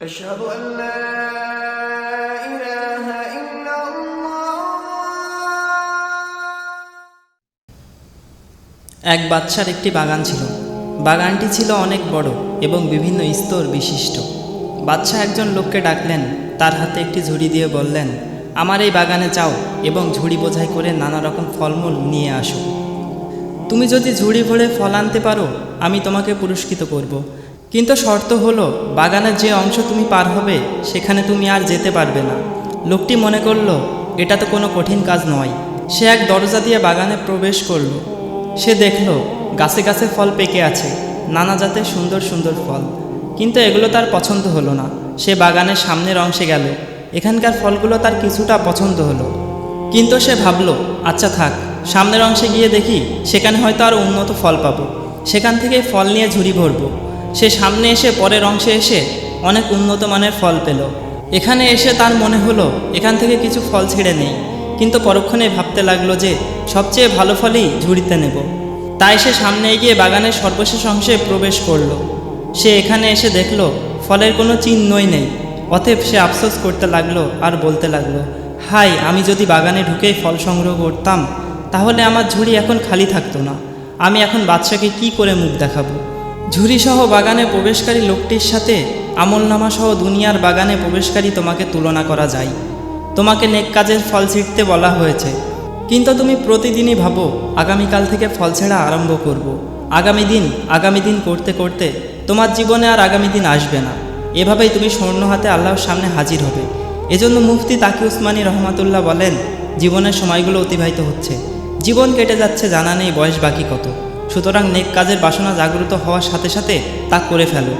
أشهد أن لا إله إلا الله এক বাদশার একটি বাগান ছিল বাগানটি ছিল অনেক বড় এবং বিভিন্ন স্তর বিশিষ্ট বাদশাহ একজন লোককে ডাকলেন তার হাতে একটি ঝুড়ি দিয়ে বললেন আমার এই বাগানে যাও এবং ঝুড়ি বোঝাই করে নানা রকম ফলমূল নিয়ে আসো তুমি যদি ঝুড়ি ভরে ফল আনতে পারো আমি তোমাকে পুরস্কৃত করব। কিন্তু শর্ত হলো, বাগানের যে অংশ তুমি পার হবে, সেখানে তুমি আর যেতে পারবে না। লোকটি মনে করল, এটা তো কোনো কঠিন কাজ নয়। সে এক দরজা দিয়ে বাগানে প্রবেশ করল। সে দেখল, গাছে গাছে ফল পেকে আছে, নানা জাতের সুন্দর সুন্দর ফল। কিন্তু এগুলো তার পছন্দ হলো না। সে বাগানের সামনের অংশে গেল। এখানকার ফলগুলো তার কিছুটা পছন্দ হলো। কিন্তু সে ভাবলো আচ্ছা থাক, সামনের অংশে গিয়ে দেখি, সেখানে হয়তো আরও উন্নত ফল পাবো। সেখান থেকে ফল নিয়ে ঝুড়ি ভরবো। সে সামনে এসে পরের অংশে এসে অনেক উন্নত মানের ফল পেল। এখানে এসে তার মনে হলো, এখান থেকে কিছু ফল ছেড়ে নেই। কিন্তু পরক্ষণে ভাবতে লাগল যে, সবচেয়ে ভালো ফলই ঝুড়িতে নেব। তাই সে সামনে এগিয়ে বাগানের সর্বশেষ অংশে প্রবেশ করল। সে এখানে এসে দেখল, ফলের কোনো চিহ্নই নেই। অতএব সে আফসোস করতে লাগল আর বলতে লাগল, হাই, আমি যদি বাগানে ঢুকেই ফল সংগ্রহ করতাম, তাহলে আমার ঝুড়ি এখন খালি থাকতো না। আমি এখন বাদশাকে কি করে মুখ দেখাবো? ঝুড়িসহ বাগানে প্রবেশকারী লোকটির সাথে আমলনামা সহ দুনিয়ার বাগানে প্রবেশকারী তোমাকে তুলনা করা যায়। তোমাকে নেক কাজের ফল ছিঁড়তে বলা হয়েছে। কিন্তু তুমি প্রতিদিনই ভাবো, আগামীকাল থেকে ফল ছেঁড়া আরম্ভ করব। আগামী দিন আগামী দিন করতে করতে তোমার জীবনে আর আগামী দিন আসবে না। এভাবেই তুমি স্বর্ণ হাতে আল্লাহর সামনে হাজির হবে। এজন্য মুফতি তাকি উসমানী রহমাতুল্লাহ বলেন, জীবনের সময়গুলো অতিবাহিত হচ্ছে। জীবন কেটে যাচ্ছে জানা নেই বয়স বাকি কত। সুতরাং নেক কাজের বাসনা জাগ্রত হওয়ার সাথে সাথে তা করে ফেলো।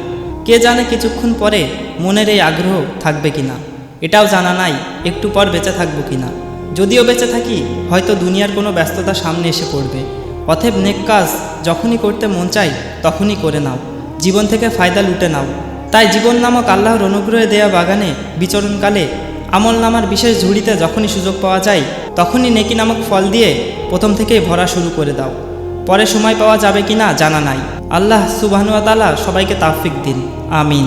কে জানে কিছুক্ষণ পরে মনের এই আগ্রহ থাকবে কিনা। এটাও জানা নাই, একটু পর বেঁচে থাকব কিনা। যদিও বেঁচে থাকি, হয়তো দুনিয়ার কোনো ব্যস্ততা সামনে এসে পড়বে। অথেব নেক কাজ যখনই করতে মন চাই, তখনই করে নাও। জীবন থেকে ফায়দা লুটে নাও। তাই জীবন নামক আল্লাহর অনুগ্রহে দেয়া বাগানে বিচরণকালে আমল নামার বিশেষ ঝুড়িতে যখনই সুযোগ পাওয়া যায়, তখনই নেকি নামক ফল দিয়ে প্রথম থেকেই ভরা শুরু করে দাও। পরে সময় পাওয়া যাবে কিনা জানা নাই। আল্লাহ সুবাহনুয়াতালা সবাইকে তাফিক দিন। আমিন।